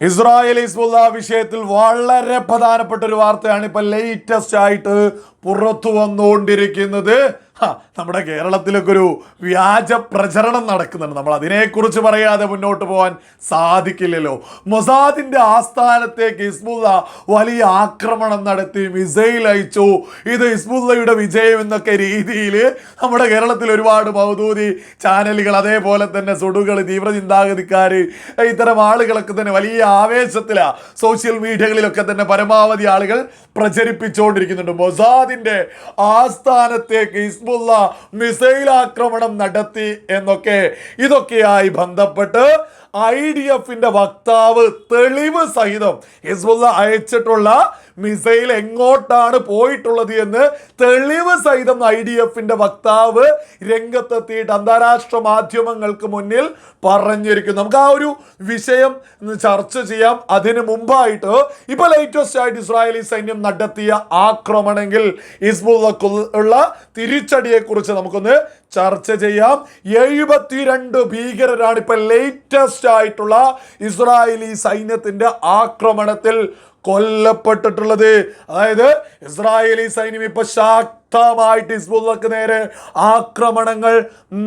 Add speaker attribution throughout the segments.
Speaker 1: Israel Hezbollah വിഷയത്തിൽ വളരെ പ്രധാനപ്പെട്ട ഒരു വാർത്തയാണ് ഇപ്പൊ ലേറ്റസ്റ്റ് ആയിട്ട് പുറത്തു വന്നുകൊണ്ടിരിക്കുന്നത് നമ്മുടെ കേരളത്തിലൊക്കെ ഒരു വ്യാജ പ്രചരണം നടക്കുന്നുണ്ട്. നമ്മൾ അതിനെക്കുറിച്ച് പറയാതെ മുന്നോട്ട് പോകാൻ സാധിക്കില്ലല്ലോ. മൊസാദിന്റെ ആസ്ഥാനത്തേക്ക് ഇസ്മുല്ല വലിയ ആക്രമണം നടത്തി മിസൈൽ അയച്ചു. ഇത് ഇസ്മുല്ലയുടെ വിജയം എന്നൊക്കെ രീതിയിൽ നമ്മുടെ കേരളത്തിൽ ഒരുപാട് ഭൗതൂതി ചാനലുകൾ അതേപോലെ തന്നെ സുടുകൾ തീവ്രചിന്താഗതിക്കാർ ഇത്തരം ആളുകളൊക്കെ തന്നെ വലിയ ആവേശത്തിലാണ് സോഷ്യൽ മീഡിയകളിലൊക്കെ തന്നെ പരമാവധി ആളുകൾ പ്രചരിപ്പിച്ചുകൊണ്ടിരിക്കുന്നുണ്ട്. മൊസാദിന്റെ ആസ്ഥാനത്തേക്ക് ഹിസ്ബുള്ള മിസൈൽ ആക്രമണം നടത്തി എന്നൊക്കെ. ഇതൊക്കെയായി ബന്ധപ്പെട്ട് ഐ ഡി എഫിന്റെ വക്താവ് തെളിവ് സഹിതം ഹിസ്ബുള്ള അയച്ചിട്ടുള്ള മിസൈൽ എങ്ങോട്ടാണ് പോയിട്ടുള്ളത് എന്ന് തെളിവ് സഹിതം ഐ ഡി എഫിന്റെ വക്താവ് രംഗത്തെത്തിയിട്ട് അന്താരാഷ്ട്ര മാധ്യമങ്ങൾക്ക് മുന്നിൽ പറഞ്ഞിരിക്കുന്നു. നമുക്ക് ആ ഒരു വിഷയം ചർച്ച ചെയ്യാം. അതിനു മുമ്പായിട്ട് ഇപ്പൊ ലേറ്റസ്റ്റ് ആയിട്ട് ഇസ്രായേലി സൈന്യം നടത്തിയ ആക്രമണമെങ്കിൽ ഹിസ്ബുള്ള തിരിച്ചടിയെ കുറിച്ച് നമുക്കൊന്ന് ചർച്ച ചെയ്യാം. എഴുപത്തിരണ്ട് ഭീകരരാണ് ഇപ്പൊ ലേറ്റസ്റ്റ് ആയിട്ടുള്ള ഇസ്രായേലി സൈന്യത്തിന്റെ ആക്രമണത്തിൽ കൊല്ലപ്പെട്ടിട്ടുള്ളത്. അതായത് ഇസ്രായേലി സൈന്യം ഇപ്പൊ ശക്തമായിട്ട് ഹിസ്ബുള്ളക്ക് നേരെ ആക്രമണങ്ങൾ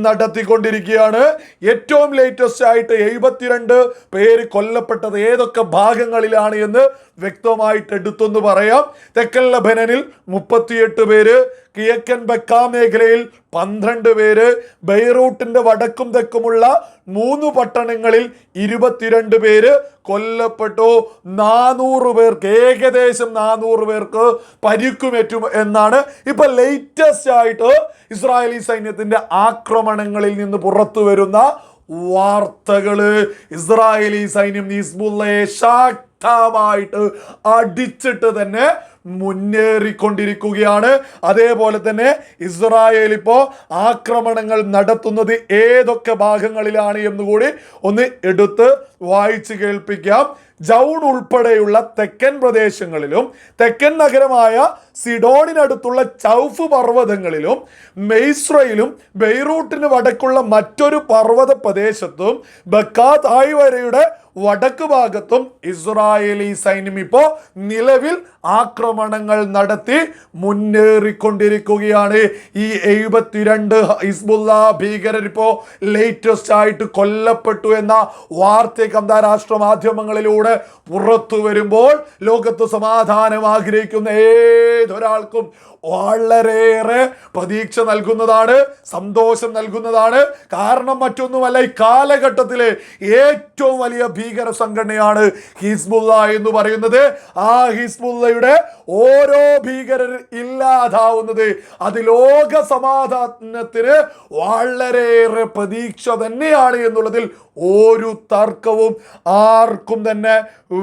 Speaker 1: നടത്തിക്കൊണ്ടിരിക്കുകയാണ്. ഏറ്റവും ലേറ്റസ്റ്റ് ആയിട്ട് എഴുപത്തിരണ്ട് പേര് കൊല്ലപ്പെട്ടത് ഏതൊക്കെ ഭാഗങ്ങളിലാണ് എന്ന് വ്യക്തമായിട്ട് എടുത്തൊന്ന് പറയാം. തെക്കൻ ലബനനിൽ മുപ്പത്തിയെട്ട് പേര് കിഴക്കൻ ബക്ക മേഖലയിൽ പന്ത്രണ്ട് പേര് ബെയ്റൂട്ടിന്റെ വടക്കും തെക്കുമുള്ള മൂന്ന് പട്ടണങ്ങളിൽ ഇരുപത്തിരണ്ട് പേര് കൊല്ലപ്പെട്ടു. നാനൂറ് പേർക്ക് ഏകദേശം നാനൂറ് പേർക്ക് പരിക്കുമേറ്റും എന്നാണ് ഇപ്പൊ ലേറ്റസ്റ്റ് ആയിട്ട് ഇസ്രായേലി സൈന്യത്തിന്റെ ആക്രമണങ്ങളിൽ നിന്ന് പുറത്തു വരുന്ന വാർത്തകൾ ഇസ്രായേലി സൈന്യം ഹിസ്ബുള്ളയെ ശക്തമായിട്ട് അടിച്ചിട്ട് തന്നെ മുന്നേറിക്കൊണ്ടിരിക്കുകയാണ്. അതേപോലെ തന്നെ ഇസ്രായേൽ ഇപ്പോൾ ആക്രമണങ്ങൾ നടത്തുന്നത് ഏതൊക്കെ ഭാഗങ്ങളിലാണ് എന്നുകൂടി ഒന്ന് എടുത്ത് വായിച്ചു കേൾപ്പിക്കാം. ജൗൺ ഉൾപ്പെടെയുള്ള തെക്കൻ പ്രദേശങ്ങളിലും തെക്കൻ നഗരമായ സിഡോണിനടുത്തുള്ള ചൗഫ് പർവതങ്ങളിലും മെയ്സ്രയിലും ബെയ്റൂട്ടിന് വടക്കുള്ള മറ്റൊരു പർവത പ്രദേശത്തും ബക്കാ താഴ്വരയുടെ വടക്ക് ഭാഗത്തും ഇസ്രായേലി സൈന്യം ഇപ്പോൾ നിലവിൽ ആക്രമണങ്ങൾ നടത്തി മുന്നേറിക്കൊണ്ടിരിക്കുകയാണ്. ഈ എഴുപത്തിരണ്ട് ഹിസ്ബുല്ല ഭീകരർ ഇപ്പോൾ ലേറ്റസ്റ്റ് ആയിട്ട് കൊല്ലപ്പെട്ടു എന്ന വാർത്തയ്ക്ക് അന്താരാഷ്ട്ര മാധ്യമങ്ങളിലൂടെ പുറത്തു വരുമ്പോൾ ലോകത്ത് സമാധാനം ആഗ്രഹിക്കുന്ന ഏതൊരാൾക്കും വളരെയേറെ പ്രതീക്ഷ നൽകുന്നതാണ് സന്തോഷം നൽകുന്നതാണ്. കാരണം മറ്റൊന്നുമല്ല ഈ കാലഘട്ടത്തിലെ ഏറ്റവും വലിയ ഭീകര സംഘടനയാണ് ഹിസ്ബുല്ല എന്ന് പറയുന്നത്. ആ ഹിസ്ബുള്ളയുടെ ഓരോ ഭീകരർ ഇല്ലാതാവുന്നത് അത് ലോക സമാധാനത്തിന് വളരെയേറെ പ്രതീക്ഷ തന്നെയാണ് എന്നുള്ളതിൽ ഒരു തർക്കവും ആർക്കും തന്നെ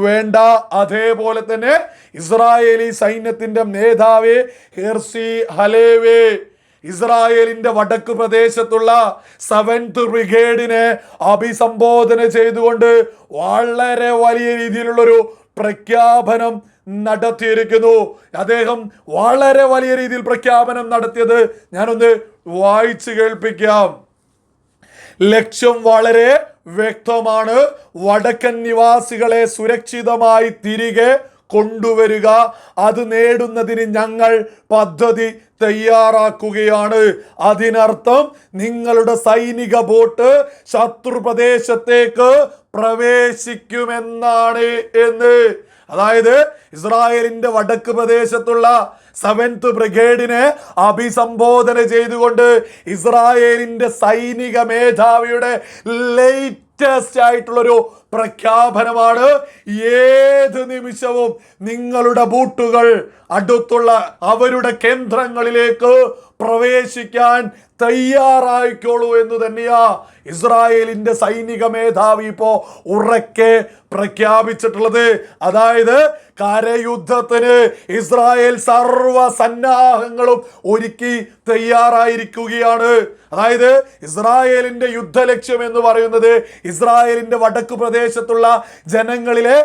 Speaker 1: വേണ്ട. അതേപോലെ തന്നെ ഇസ്രായേലി സൈന്യത്തിന്റെ മേധാവി ഹെർസി ഹലേവേ ഇസ്രായേലിന്റെ വടക്ക് പ്രദേശത്തുള്ള സെവൻത് ബ്രിഗേഡിനെ അഭിസംബോധന ചെയ്തുകൊണ്ട് വളരെ വലിയ രീതിയിലുള്ളൊരു പ്രഖ്യാപനം നടത്തിയിരിക്കുന്നു. അദ്ദേഹം വളരെ വലിയ രീതിയിൽ പ്രഖ്യാപനം നടത്തിയത് ഞാനൊന്ന് വായിച്ചു കേൾപ്പിക്കാം. ലക്ഷ്യം വളരെ വ്യക്തമാണ്. വടക്കൻ നിവാസികളെ സുരക്ഷിതമായി തിരികെ കൊണ്ടുവരിക. അത് നേടുന്നതിന് ഞങ്ങൾ പദ്ധതി തയ്യാറാക്കുകയാണ്. അതിനർത്ഥം നിങ്ങളുടെ സൈനിക ബോട്ട് ശത്രു പ്രദേശത്തേക്ക് പ്രവേശിക്കുമെന്നാണ് എന്ന്. അതായത് ഇസ്രായേലിന്റെ വടക്ക് പ്രദേശത്തുള്ള സെവൻത് ബ്രിഗേഡിനെ അഭിസംബോധന ചെയ്തുകൊണ്ട് ഇസ്രായേലിന്റെ സൈനിക മേധാവിയുടെ ലേറ്റസ്റ്റ് ആയിട്ടുള്ളൊരു പ്രഖ്യാപനമാണ് ഏത് നിമിഷവും നിങ്ങളുടെ ബൂട്ടുകൾ അടുത്തുള്ള അവരുടെ കേന്ദ്രങ്ങളിലേക്ക് പ്രവേശിക്കാൻ തയ്യാറായിക്കോളൂ എന്ന് തന്നെയാ ഇസ്രായേലിന്റെ സൈനിക മേധാവി ഇപ്പോ ഉറക്കെ പ്രഖ്യാപിച്ചിട്ടുള്ളത്. അതായത് കരയുദ്ധത്തിന് ഇസ്രായേൽ സർവ സന്നാഹങ്ങളും ഒരുക്കി തയ്യാറായിരിക്കുകയാണ്. അതായത് ഇസ്രായേലിന്റെ യുദ്ധ ലക്ഷ്യം എന്ന് പറയുന്നത് ഇസ്രായേലിന്റെ വടക്ക് പ്രദേശ പ്രദേശത്തുള്ള ജനങ്ങളിലെ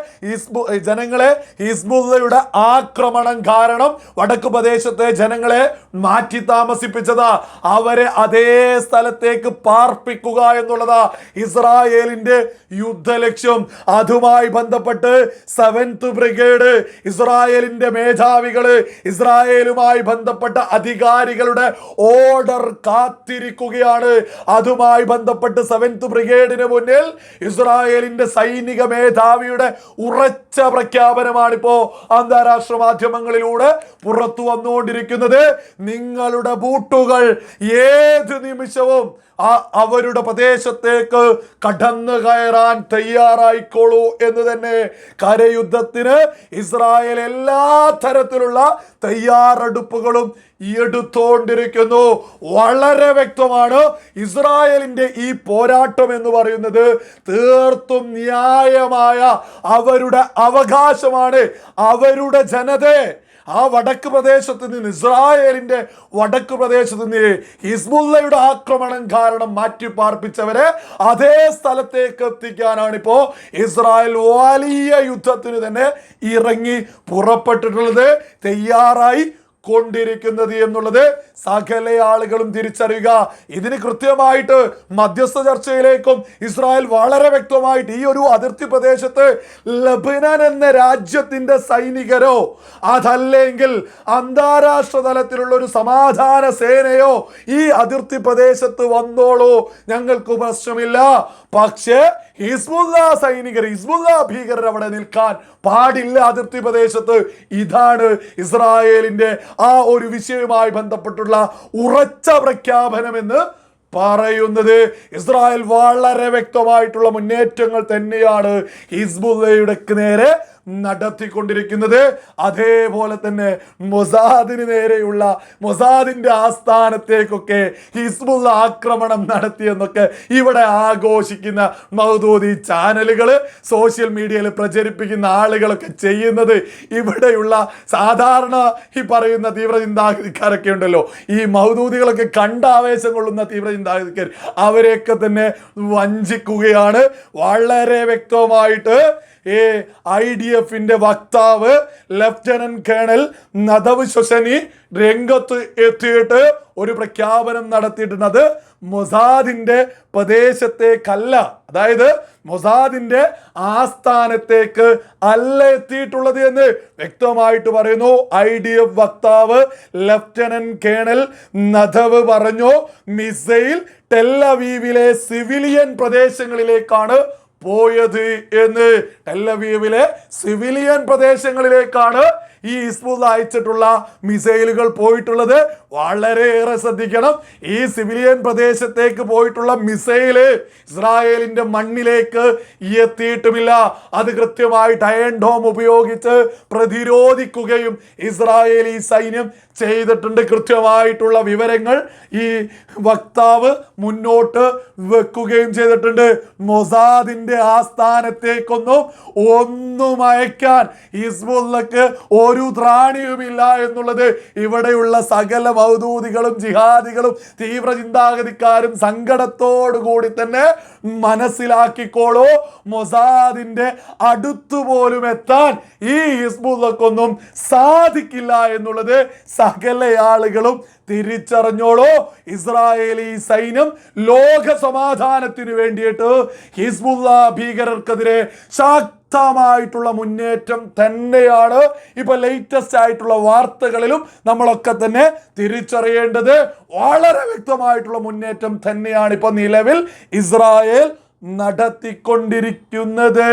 Speaker 1: ജനങ്ങളെ ഹിസ്ബുള്ളയുടെ ആക്രമണം കാരണം വടക്ക് പ്രദേശത്തെ ജനങ്ങളെ മാറ്റി താമസിപ്പിച്ചതാ അവരെ അതേ സ്ഥലത്തേക്ക് പാർപ്പിക്കുക എന്നുള്ളതാ ഇസ്രായേലിന്റെ യുദ്ധലക്ഷ്യം. അതുമായി ബന്ധപ്പെട്ട് സെവൻത് ബ്രിഗേഡ് ഇസ്രായേലിന്റെ മേധാവികൾ ഇസ്രായേലുമായി ബന്ധപ്പെട്ട അധികാരികളുടെ ഓർഡർ കാത്തിരിക്കുകയാണ്. അതുമായി ബന്ധപ്പെട്ട് സെവൻത് ബ്രിഗേഡിന് മുന്നിൽ ഇസ്രായേലിന്റെ സൈനിക മേധാവിയുടെ ഉറച്ച പ്രഖ്യാപനമാണിപ്പോ അന്താരാഷ്ട്ര മാധ്യമങ്ങളിലൂടെ പുറത്തു വന്നുകൊണ്ടിരിക്കുന്നത് നിങ്ങളുടെ ബൂട്ടുകൾ ഏത് നിമിഷവും ആ അവരുടെ പ്രദേശത്തേക്ക് കടന്നു കയറാൻ തയ്യാറായിക്കോളൂ എന്ന് തന്നെ കരയുദ്ധത്തിന് ഇസ്രായേൽ എല്ലാ തരത്തിലുള്ള തയ്യാറെടുപ്പുകളും എടുത്തോണ്ടിരിക്കുന്നു. വളരെ വ്യക്തമാണ് ഇസ്രായേലിന്റെ ഈ പോരാട്ടം എന്ന് പറയുന്നത് തീർത്തും ന്യായമായ അവരുടെ അവകാശമാണ്. അവരുടെ ജനതയെ ആ വടക്ക് പ്രദേശത്ത് നിന്ന് ഇസ്രായേലിന്റെ വടക്ക് പ്രദേശത്ത് നിന്ന് ഹിസ്ബുള്ളയുടെ ആക്രമണം കാരണം മാറ്റി പാർപ്പിച്ചവരെ അതേ സ്ഥലത്തേക്ക് എത്തിക്കാനാണ് ഇപ്പോ ഇസ്രായേൽ വലിയ യുദ്ധത്തിന് തന്നെ ഇറങ്ങി പുറപ്പെട്ടിട്ടുള്ളത്. തയ്യാറായി കൊണ്ടിരിക്കുന്നത് എന്നുള്ളത് സകല ആളുകളും തിരിച്ചറിയുക. ഇതിന് കൃത്യമായിട്ട് മധ്യസ്ഥ ചർച്ചയിലേക്കും ഇസ്രായേൽ വളരെ വ്യക്തമായിട്ട് ഈ ഒരു അതിർത്തി പ്രദേശത്ത് ലബനൻ എന്ന രാജ്യത്തിന്റെ സൈനികരോ അതല്ലെങ്കിൽ അന്താരാഷ്ട്ര തലത്തിലുള്ള ഒരു സമാധാന സേനയോ ഈ അതിർത്തി പ്രദേശത്ത് വന്നോളൂ. ഞങ്ങൾക്ക് പ്രശ്നമില്ല. പക്ഷേ ഹിസ്ബുല്ല സൈനികർ ഹിസ്ബുല്ല ഭീകരർ അവിടെ നിൽക്കാൻ പാടില്ല അതിർത്തി പ്രദേശത്ത്. ഇതാണ് ഇസ്രായേലിന്റെ ആ ഒരു വിഷയവുമായി ബന്ധപ്പെട്ടുള്ള ഉറച്ച പ്രഖ്യാപനമെന്ന് പറയുന്നത്. ഇസ്രായേൽ വളരെ വ്യക്തമായിട്ടുള്ള മുന്നേറ്റങ്ങൾ തന്നെയാണ് ഹിസ്ബുല്ലയുടെ നേരെ നടത്തിക്കൊണ്ടിരിക്കുന്നത്. അതേപോലെ തന്നെ മൊസാദിന് നേരെയുള്ള മൊസാദിന്റെ ആസ്ഥാനത്തേക്കൊക്കെ ഹിസ്ബുള്ള ആക്രമണം നടത്തിയെന്നൊക്കെ ഇവിടെ ആഘോഷിക്കുന്ന മൗദൂദി ചാനലുകൾ സോഷ്യൽ മീഡിയയിൽ പ്രചരിപ്പിക്കുന്ന ആളുകളൊക്കെ ചെയ്യുന്നത് ഇവിടെയുള്ള സാധാരണ ഈ പറയുന്ന തീവ്രചിന്താഗതിക്കാരൊക്കെ ഉണ്ടല്ലോ. ഈ മൗദൂദികളൊക്കെ കണ്ട ആവേശം കൊള്ളുന്ന തീവ്ര ചിന്താഗതിക്കാർ അവരെയൊക്കെ തന്നെ വഞ്ചിക്കുകയാണ്. വളരെ വ്യക്തമായിട്ട് ഈ ഐ ഡി എഫിന്റെ വക്താവ് ലഫ്റ്റനന്റ് കേണൽ നദവ് ശ്വസനി രംഗത്ത് എത്തിയിട്ട് ഒരു പ്രഖ്യാപനം നടത്തിയിട്ടുണ്ട് മൊസാദിന്റെ പ്രദേശത്തേക്കല്ല. അതായത് മൊസാദിന്റെ ആസ്ഥാനത്തേക്ക് അല്ല എത്തിയിട്ടുള്ളത് എന്ന് വ്യക്തമായിട്ട് പറയുന്നു. ഐ ഡി എഫ് വക്താവ് ലഫ്റ്റനന്റ് കേണൽ നദവ് പറഞ്ഞു മിസൈൽ ടെല്ലവീവിലെ സിവിലിയൻ പ്രദേശങ്ങളിലേക്കാണ് പോയത് എന്ന് ടെല്ലവീവിലെ സിവിലിയൻ പ്രദേശങ്ങളിലേക്കാണ് ഈ ഹിസ്ബുള്ള അയച്ചിട്ടുള്ള മിസൈലുകൾ പോയിട്ടുള്ളത് വളരെയേറെ ശ്രദ്ധിക്കണം. ഈ സിവിലിയൻ പ്രദേശത്തേക്ക് പോയിട്ടുള്ള മിസൈൽ ഇസ്രായേലിന്റെ മണ്ണിലേക്ക് എത്തിയിട്ടുമില്ല. അത് കൃത്യമായിട്ട് അയൺ ഡോം ഉപയോഗിച്ച് പ്രതിരോധിക്കുകയും ഇസ്രായേലി സൈന്യം ചെയ്തിട്ടുണ്ട്. കൃത്യമായിട്ടുള്ള വിവരങ്ങൾ ഈ വക്താവ് മുന്നോട്ട് വെക്കുകയും ചെയ്തിട്ടുണ്ട്. മൊസാദിന്റെ ആസ്ഥാനത്തേക്കൊന്നും ഒന്നും അയക്കാൻ ഹിസ്ബുള്ളക്ക് ത്രാണിയുമില്ല എന്നുള്ളത് ഇവിടെയുള്ള സകല മൗദൂദികളും ജിഹാദികളും തീവ്ര ചിന്താഗതിക്കാരും സങ്കടത്തോടുകൂടി തന്നെ മനസ്സിലാക്കിക്കോളൂ. മൊസാദിന്റെ അടുത്തുപോലും എത്താൻ ഈ ഹിസ്ബുള്ളക്കൊന്നും സാധിക്കില്ല എന്നുള്ളത് സകല ആളുകളും തിരിച്ചറിഞ്ഞോളൂ. ഇസ്രായേലി സൈന്യം ലോക സമാധാനത്തിന് വേണ്ടിയിട്ട് ഹിസ്ബുള്ള ഭീകരർക്കെതിരെ ശക്തമായിട്ടുള്ള മുന്നേറ്റം തന്നെയാണ് ഇപ്പൊ ലേറ്റസ്റ്റ് ആയിട്ടുള്ള വാർത്തകളിലും നമ്മളൊക്കെ തന്നെ തിരിച്ചറിയേണ്ടത്. വളരെ വ്യക്തമായിട്ടുള്ള മുന്നേറ്റം തന്നെയാണ് ഇപ്പൊ നിലവിൽ ഇസ്രായേൽ നടത്തിക്കൊണ്ടിരിക്കുന്നത്.